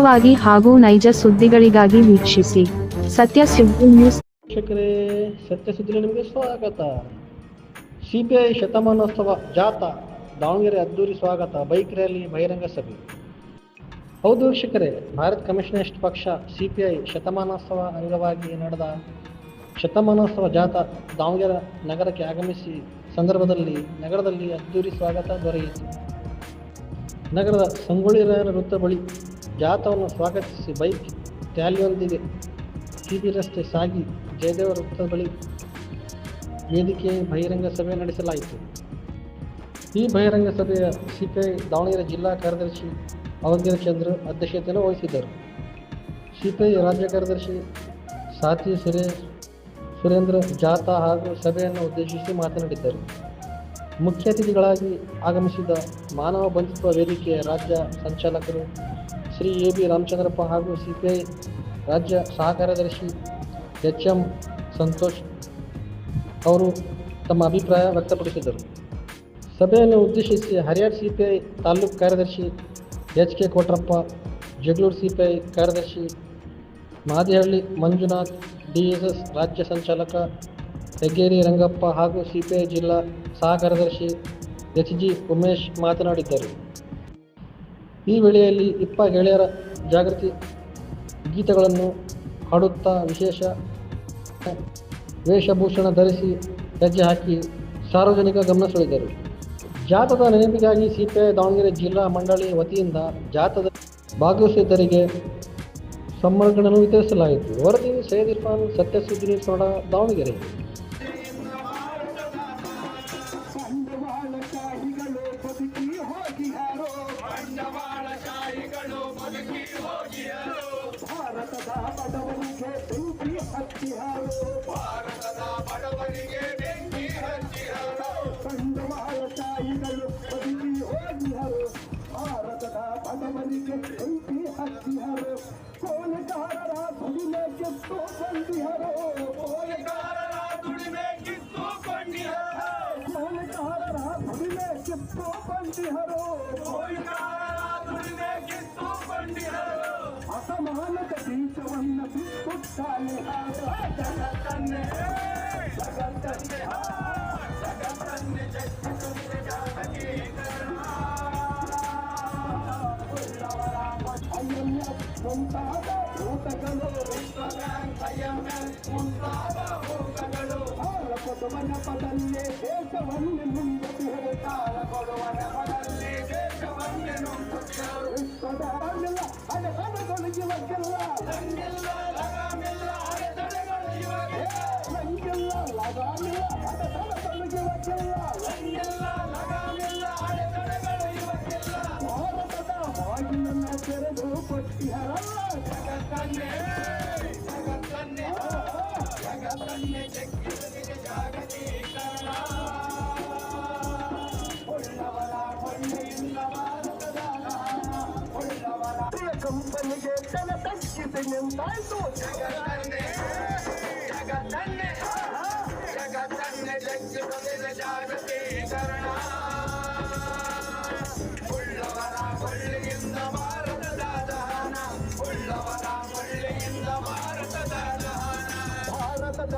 ವಾಗಿ ಹಾಗೂ ನೈಜ ಸುದ್ದಿಗಳಿಗಾಗಿ ವೀಕ್ಷಿಸಿ. ಸತ್ಯ ಸುದ್ದಿ ನ್ಯೂಸ್. ವೀಕ್ಷಕರೇ, ಸತ್ಯ ಸುದ್ದಿಗೆ ನಿಮಗೆ ಸ್ವಾಗತ. ಸಿಬಿಐ ಶತಮಾನೋತ್ಸವ ಜಾಥಾ, ದಾವಣಗೆರೆ ಅದ್ದೂರಿ ಸ್ವಾಗತ, ಬೈಕ್ ರ್ಯಾಲಿ, ಬಹಿರಂಗ ಸಭೆ. ಹೌದು ವೀಕ್ಷಕರೇ, ಭಾರತ ಕಮ್ಯುನಿಸ್ಟ್ ಪಕ್ಷ ಸಿಪಿಐ ಶತಮಾನೋತ್ಸವ ಅಂಗವಾಗಿ ನಡೆದ ಶತಮಾನೋತ್ಸವ ಜಾಥಾ ದಾವಣಗೆರೆ ನಗರಕ್ಕೆ ಆಗಮಿಸಿ, ಸಂದರ್ಭದಲ್ಲಿ ನಗರದಲ್ಲಿ ಅದ್ದೂರಿ ಸ್ವಾಗತ ದೊರೆಯಿತು. ನಗರದ ಸಂಗೊಳ್ಳಿ ರಾಯರ ವೃತ್ತ ಬಳಿ ಜಾಥಾವನ್ನು ಸ್ವಾಗತಿಸಿ ಬೈಕ್ ರ್ಯಾಲಿಯೊಂದಿಗೆ ಟಿಬಿ ರಸ್ತೆ ಸಾಗಿ ಜಯದೇವ ವೃತ್ತ ಬಳಿ ವೇದಿಕೆ ಬಹಿರಂಗ ಸಭೆ ನಡೆಸಲಾಯಿತು. ಈ ಬಹಿರಂಗ ಸಭೆಯ ಸಿಪಿಐ ದಾವಣಗೆರೆ ಜಿಲ್ಲಾ ಕಾರ್ಯದರ್ಶಿ ಅವಧೀರ ಚಂದ್ರ ಅಧ್ಯಕ್ಷತೆಯನ್ನು ವಹಿಸಿದ್ದರು. ಸಿಪಿಐ ರಾಜ್ಯ ಕಾರ್ಯದರ್ಶಿ ಸಾತಿ ಸುರೇಶ್, ಸುರೇಂದ್ರ ಜಾಥಾ ಹಾಗೂ ಸಭೆಯನ್ನು ಉದ್ದೇಶಿಸಿ ಮಾತನಾಡಿದ್ದರು. ಮುಖ್ಯ ಅತಿಥಿಗಳಾಗಿ ಆಗಮಿಸಿದ ಮಾನವ ಬಂಧುತ್ವ ವೇದಿಕೆಯ ರಾಜ್ಯ ಸಂಚಾಲಕರು ಶ್ರೀ ಎ ಬಿ ರಾಮಚಂದ್ರಪ್ಪ ಹಾಗೂ ಸಿಪಿಐ ರಾಜ್ಯ ಸಹ ಕಾರ್ಯದರ್ಶಿ ಎಚ್ ಎಂ ಸಂತೋಷ್ ಅವರು ತಮ್ಮ ಅಭಿಪ್ರಾಯ ವ್ಯಕ್ತಪಡಿಸಿದರು. ಸಭೆಯನ್ನು ಉದ್ದೇಶಿಸಿ ಹರಿಯಾಣ ಸಿಪಿಐ ತಾಲೂಕು ಕಾರ್ಯದರ್ಶಿ H K Kotrappa, Jagalur CPI ಕಾರ್ಯದರ್ಶಿ ಮಾದಿಹಳ್ಳಿ ಮಂಜುನಾಥ್ ಡಿಎಸ್ಎಸ್ ರಾಜ್ಯ ಸಂಚಾಲಕ ಹೆಗ್ಗೇರಿ ರಂಗಪ್ಪ ಹಾಗೂ ಸಿಪಿಐ ಜಿಲ್ಲಾ ಸಹ ಕಾರ್ಯದರ್ಶಿ ಎಚ್ ಜಿ ಉಮೇಶ್ ಮಾತನಾಡಿದ್ದರು. ಈ ವೇಳೆಯಲ್ಲಿ ಇಪ್ಪ ಗೆಳೆಯರ ಜಾಗೃತಿ ಗೀತೆಗಳನ್ನು ಹಾಡುತ್ತಾ ವಿಶೇಷ ವೇಷಭೂಷಣ ಧರಿಸಿ ಹೆಜ್ಜೆ ಹಾಕಿ ಸಾರ್ವಜನಿಕ ಗಮನ ಸೆಳೆದರು. ಜಾತದ ನೆನಪಿಗಾಗಿ ಸಿಪಿಐ ದಾವಣಗೆರೆ ಜಿಲ್ಲಾ ಮಂಡಳಿ ವತಿಯಿಂದ ಜಾತದ ಭಾಗವಹಿಸಿದ್ದರಿಗೆ ಸಮ್ಮರ್ಗಳನ್ನು ವಿತರಿಸಲಾಯಿತು. ವರದಿ ಸೈಯದ್ ಇರ್ಫಾನ್ ಸತ್ಯ ಸುದ್ದಿ ದಾವಣಗೆರೆ. सदा भगवनी के उनकी हस्ती हरो। कोल कारा धुड़ी में किसको बंदी हरो? कोल कारा धुड़ी में किसको बंदी हरो? कोल कारा धुड़ी में किसको बंदी हरो? कोल कारा धुड़ी में किसको बंदी हरो? असमान कभी चवन नबी कुटाले हरो जगतन जगतन जगतन जगतन ಮುಂತಾದ ಊಟಗಳು ಐಎಂಎಫ್ ಮುಂತಾದ ಹೋಗಗಳು ಭಾರತದ ಮನಪದಲ್ಲೇ ದೇಶವನ್ನೇ ಮುಂದೆ ಕಾಲ ಕೊಡುವ ನೆಪದಲ್ಲಿ ದೇಶವನ್ನೇ ನುಂಗುತ್ತಿದರು ವಿಶ್ವದ ಎಲ್ಲ ಅಡೆತಡೆಗಳಿಗೆಲ್ಲ ತಂಗಿಲ್ಲ ಲಗಾಮಿಲ್ಲ ಅಡೆತಡೆಗಳು ಇವಾಗ ನಂಗೆಲ್ಲ ಲಗಾಮಿಲ್ಲ ಅಡೆತಡೆಗಳಿಗೆಲ್ಲ ತಂಗಿಲ್ಲ ಲಗಾಮಿಲ್ಲ ಅಡೆತಡೆಗಳು ಇವಕ್ಕಿಲ್ಲ ಭಾರತದ ಬಾಗಿಲನ್ನ ತೆರೆದು ಕೊಟ್ಟಿಹರಲ್ಲ ಜಗತ್ತನ್ನೇ ಜಗತ್ತನ್ನೇ ಜಗತ್ತನ್ನೇ ಜಗ್ಗಿಸುತ್ತಿದೆ ಜಾಗತೀಕರಣ ಉಳ್ಳವರ ಕೊಳ್ಳೆಯಿಂದ ಭಾರತದ ಉಳ್ಳವರ ಕಂಪನಿಗೆ ಜನ ತಗ್ಗಿಸಿ ನಿಂತಾಯ್ತು ಜಗತ್ತನ್ನೇ ಜಗತ್ತನ್ನೇ ಜಗತ್ತನ್ನೇ ಜಗ್ಗಿಸುತ್ತಿದೆ ಜಾಗತೀಕರಣ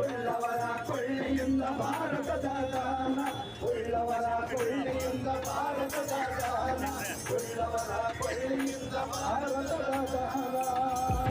உள்ளவரா கொள்ளையுந்த பாரத உள்ளவரா கொள்ளையுந்த பாரத